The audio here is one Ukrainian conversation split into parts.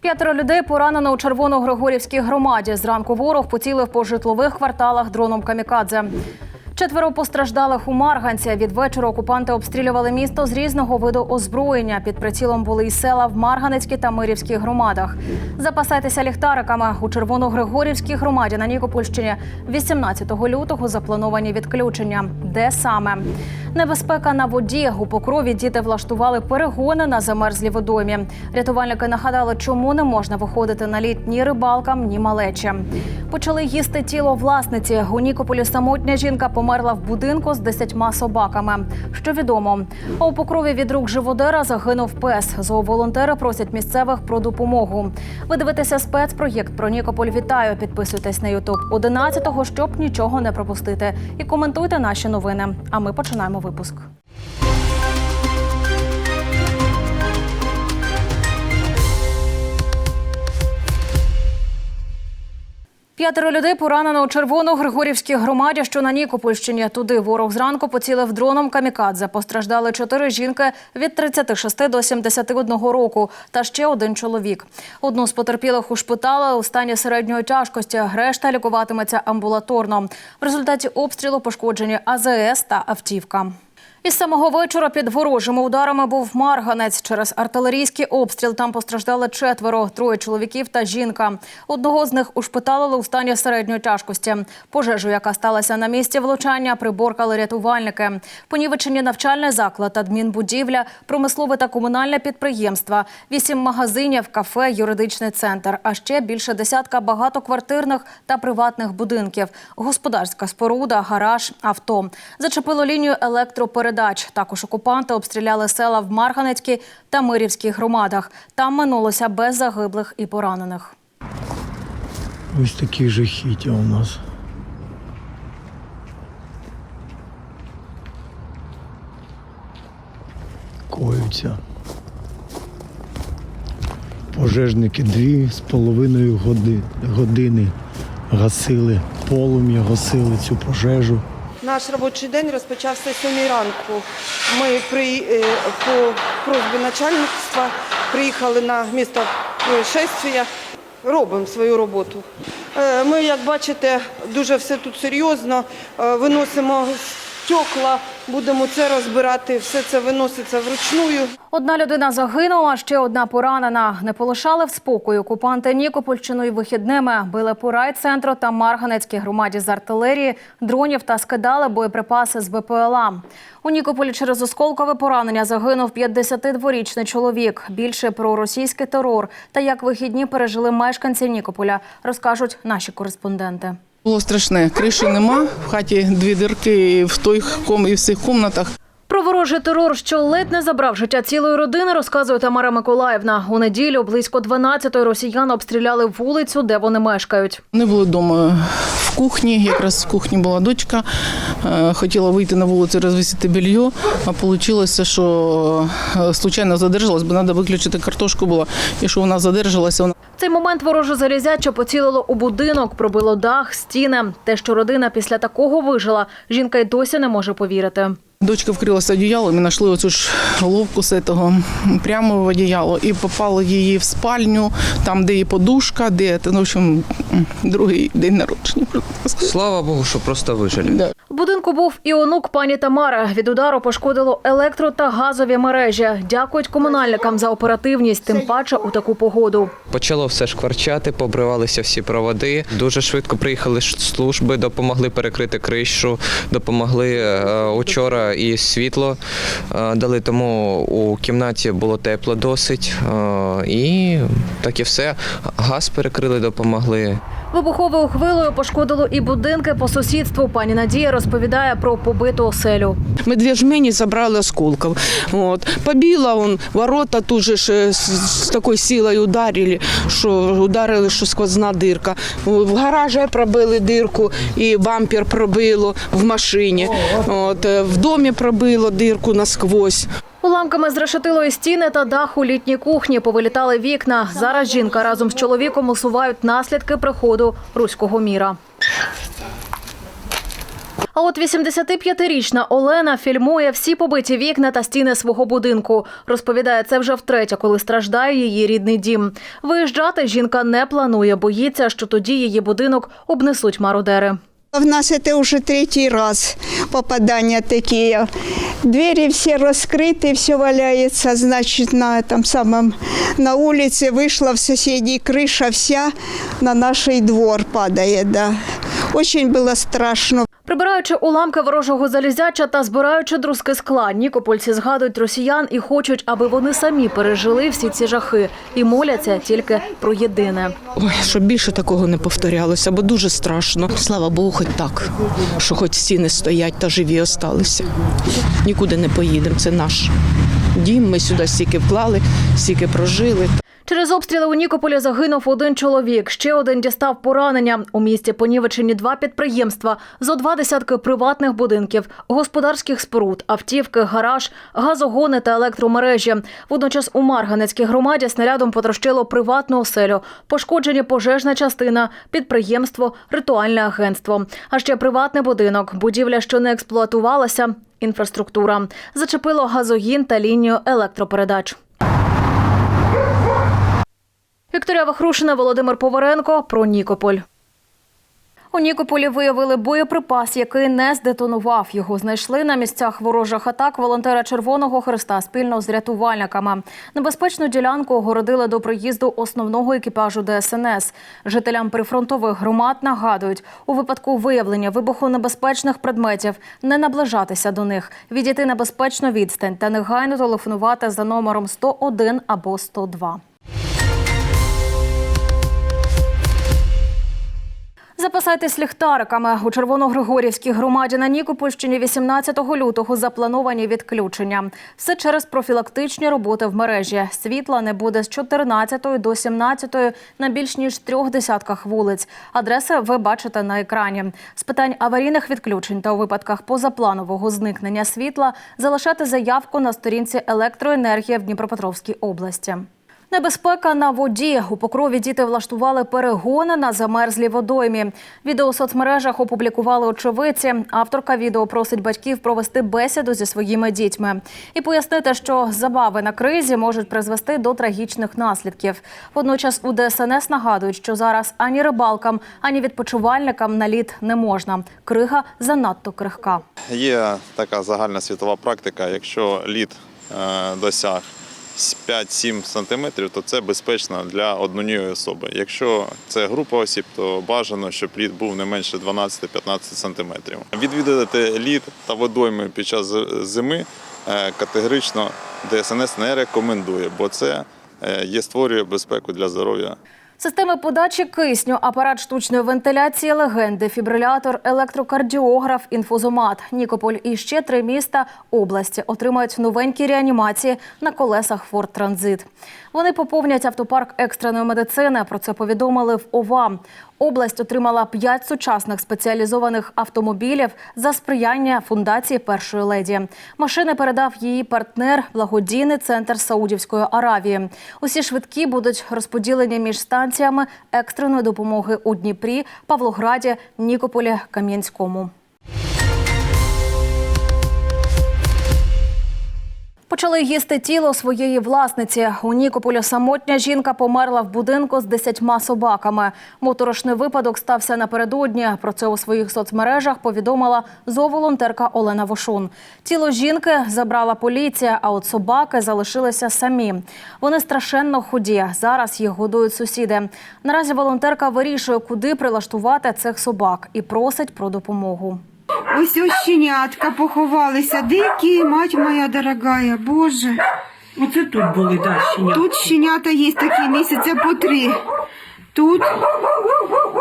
П'ятеро людей поранено у Червоногригорівській громаді. Зранку ворог поцілив по житлових кварталах дроном камікадзе. Четверо постраждалих у Марганці. Від вечора окупанти обстрілювали місто з різного виду озброєння. Під прицілом були й села в Марганецькій та Мирівській громадах. Запасайтеся ліхтариками у Червоногригорівській громаді на Нікопольщині 18 лютого заплановані відключення. Де саме? Небезпека на воді. У покрові діти влаштували перегони на замерзлій водоймі. Рятувальники нагадали, чому не можна виходити на лід ні рибалкам, ні малечі. Почали їсти тіло власниці. У Нікополі самотня жінка померла в будинку з десятьма собаками. Що відомо, а у покрові від рук живодера загинув пес. Зооволонтери просять місцевих про допомогу. Ви дивитеся спецпроєкт про Нікополь. Вітаю! Підписуйтесь на Ютуб 11-го, щоб нічого не пропустити. І коментуйте наші новини. А ми починаємо випуск. П'ятеро людей поранено у Червоно-Григорівській громаді, що на Нікопольщині. Туди ворог зранку поцілив дроном камікадзе. Постраждали чотири жінки від 36 до 71 року та ще один чоловік. Одну з потерпілих ушпитали у стані середньої тяжкості. Решта лікуватиметься амбулаторно. В результаті обстрілу пошкоджені АЗС та автівка. Із самого вечора під ворожими ударами був Марганець. Через артилерійський обстріл там постраждали четверо, троє чоловіків та жінка. Одного з них ушпиталили у стані середньої тяжкості. Пожежу, яка сталася на місці влучання, приборкали рятувальники. Понівечені навчальний заклад, адмінбудівля, промислове та комунальне підприємства, вісім магазинів, кафе, юридичний центр, а ще більше десятка багатоквартирних та приватних будинків, господарська споруда, гараж, авто. Зачепило лінію електропередач. Також окупанти обстріляли села в Марганецькій та Мирівській громадах. Там минулося без загиблих і поранених. Ось такі жахіття у нас. Коються. Пожежники дві з половиною годи- години гасили полум'я, гасили цю пожежу. Наш робочий день розпочався з 7 ранку. Ми при, е, по просьбі начальництва приїхали на місто происшествия, робимо свою роботу. Е, Ми, як бачите, дуже все тут серйозно. Е, Виносимо стекла, будемо це розбирати. Все це виноситься вручную. Одна людина загинула, ще одна поранена. Не полишали в спокою окупанти Нікопольщину і вихідними. Били по райцентру та Марганецькій громаді з артилерії, дронів та скидали боєприпаси з БПЛА. У Нікополі через осколкове поранення загинув 52-річний чоловік. Більше про російський терор та як вихідні пережили мешканці Нікополя, розкажуть наші кореспонденти. Було страшне. Криші нема, в хаті дві дирки і в той ком і в всіх кімнатах. Про ворожий терор, що ледь не забрав життя цілої родини, розказує Тамара Миколаївна. У неділю близько 12-ї росіян обстріляли вулицю, де вони мешкають. Вони були вдома в кухні, якраз в кухні була дочка. Е, Хотіла вийти на вулицю розвісити белье, а вийшло, що е, случайно задержалась, бо треба виключити картошку було. І що вона задержалася, вона цей момент вороже залізяче поцілило у будинок, пробило дах, стіни. Те, що родина після такого вижила, жінка й досі не може повірити. Дочка вкрилася одіялом і знайшли оцю ж головку з цього прямо в одіяло і попали її в спальню, там, де її подушка, де ну, в общем, другий день народження. Слава Богу, що просто вижили. Да. В будинку був і онук пані Тамари. Від удару пошкодило електро та газові мережі. Дякують комунальникам за оперативність, тим паче у таку погоду. Почало все шкварчати, побривалися всі проводи. Дуже швидко приїхали служби, допомогли перекрити кришу, допомогли е, учора і світло е, дали, тому у кімнаті було тепло досить. е, і так і все. Газ перекрили, допомогли. Вибуховою хвилою пошкодило і будинки по сусідству. Пані Надія розповідає про побиту оселю. Мы две жмени забрали осколков. Вот. Побила он, ворота тут же ж, э, с, с ударили, що ударили, що сквозна дирка. В гаражі пробили дирку і бампер пробило в машині. От. е, В домі пробило дирку насквозь. Уламками зрешетило і стіни та дах у літній кухні. Повилітали вікна. Зараз жінка разом з чоловіком усувають наслідки приходу руського міра. А от 85-річна Олена фільмує всі побиті вікна та стіни свого будинку. Розповідає, це вже втретє, коли страждає її рідний дім. Виїжджати жінка не планує, боїться, що тоді її будинок обнесуть мародери. В нас это уже третий раз попадания такие. Двери все раскрыты, все валяется, значит, на этом самом, на улице вышла в соседей крыша вся на наш двор падает, да. Очень было страшно. Прибираючи уламки ворожого залізяча та збираючи друзки скла, нікопольці згадують росіян і хочуть, аби вони самі пережили всі ці жахи і моляться тільки про єдине. Ой, щоб більше такого не повторялося, бо дуже страшно. Слава Богу, хоч так, що хоч стіни стоять та живі осталися. Нікуди не поїдемо, це наш дім. Ми сюди стільки вклали, стільки прожили. Через обстріли у Нікополі загинув один чоловік. Ще один дістав поранення. У місті понівечені два підприємства, зо два десятки приватних будинків, господарських споруд, автівки, гараж, газогони та електромережі. Водночас у Марганецькій громаді снарядом потрощило приватну оселю, пошкоджені пожежна частина, підприємство, ритуальне агентство. А ще приватний будинок, будівля, що не експлуатувалася, інфраструктура. Зачепило газогін та лінію електропередач. Вікторія Вахрушина, Володимир Поваренко про Нікополь. У Нікополі виявили боєприпас, який не здетонував. Його знайшли на місцях ворожих атак волонтера Червоного Христа спільно з рятувальниками. Небезпечну ділянку огородили до приїзду основного екіпажу ДСНС. Жителям прифронтових громад нагадують, у випадку виявлення вибухонебезпечних предметів не наближатися до них, відійти на безпечну відстань та негайно телефонувати за номером 101 або 102. Запасайтесь ліхтариками. У Червоногригорівській громаді на Нікопольщині 18 лютого заплановані відключення. Все через профілактичні роботи в мережі. Світла не буде з 14 до 17 на більш ніж трьох десятках вулиць. Адреси ви бачите на екрані. З питань аварійних відключень та у випадках позапланового зникнення світла залишати заявку на сторінці електроенергії в Дніпропетровській області. Небезпека на воді. У Покрові діти влаштували перегони на замерзлій водоймі. Відео у соцмережах опублікували очевидці. Авторка відео просить батьків провести бесіду зі своїми дітьми і пояснити, що забави на кризі можуть призвести до трагічних наслідків. Водночас у ДСНС нагадують, що зараз ані рибалкам, ані відпочивальникам на лід не можна. Крига занадто крихка. Є така загальна світова практика, якщо лід е, досяг 5-7 см, то це безпечно для однієї особи. Якщо це група осіб, то бажано, щоб лід був не менше 12-15 см. Відвідати лід та водойми під час зими е, категорично ДСНС не рекомендує, бо це е, є створює безпеку для здоров'я Системи подачі кисню, апарат штучної вентиляції легенди, фібрилятор, електрокардіограф, інфузомат. Нікополь і ще три міста області отримають новенькі реанімації на колесах Форт Транзит. Вони поповнять автопарк екстреної медицини. Про це повідомили в ОВА. Область отримала п'ять сучасних спеціалізованих автомобілів за сприяння фундації першої леді. Машини передав її партнер, благодійний центр Саудівської Аравії. Усі швидкі будуть розподілені між станціями екстреної допомоги у Дніпрі, Павлограді, Нікополі, Кам'янському. Почали їсти тіло своєї власниці. У Нікополі самотня жінка померла в будинку з десятьма собаками. Моторошний випадок стався напередодні. Про це у своїх соцмережах повідомила зооволонтерка Олена Вошун. Тіло жінки забрала поліція, а от собаки залишилися самі. Вони страшенно худі. Зараз їх годують сусіди. Наразі волонтерка вирішує, куди прилаштувати цих собак і просить про допомогу. Ось ось щенятка поховалися, дикі, мать моя дорогая, боже. Оце тут були да, щенята. Тут щенята є такі місяця по три. Тут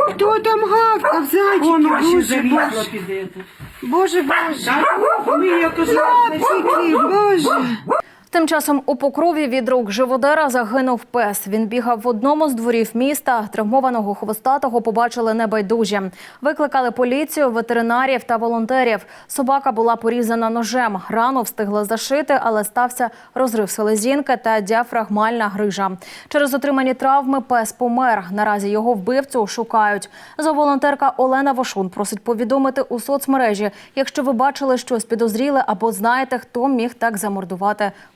хто там гавкав зайчики, Воно ще боже, завісло боже, під боже, боже. Ми я кажу, Лапчики, боже. Тим часом у покрові від рук живодера загинув пес. Він бігав в одному з дворів міста. Травмованого хвостатого побачили небайдужі. Викликали поліцію, ветеринарів та волонтерів. Собака була порізана ножем. Рану встигли зашити, але стався розрив селезінки та діафрагмальна грижа. Через отримані травми пес помер. Наразі його вбивцю шукають. Зооволонтерка Олена Вошун просить повідомити у соцмережі, якщо ви бачили щось підозріле або знаєте, хто міг так замордувати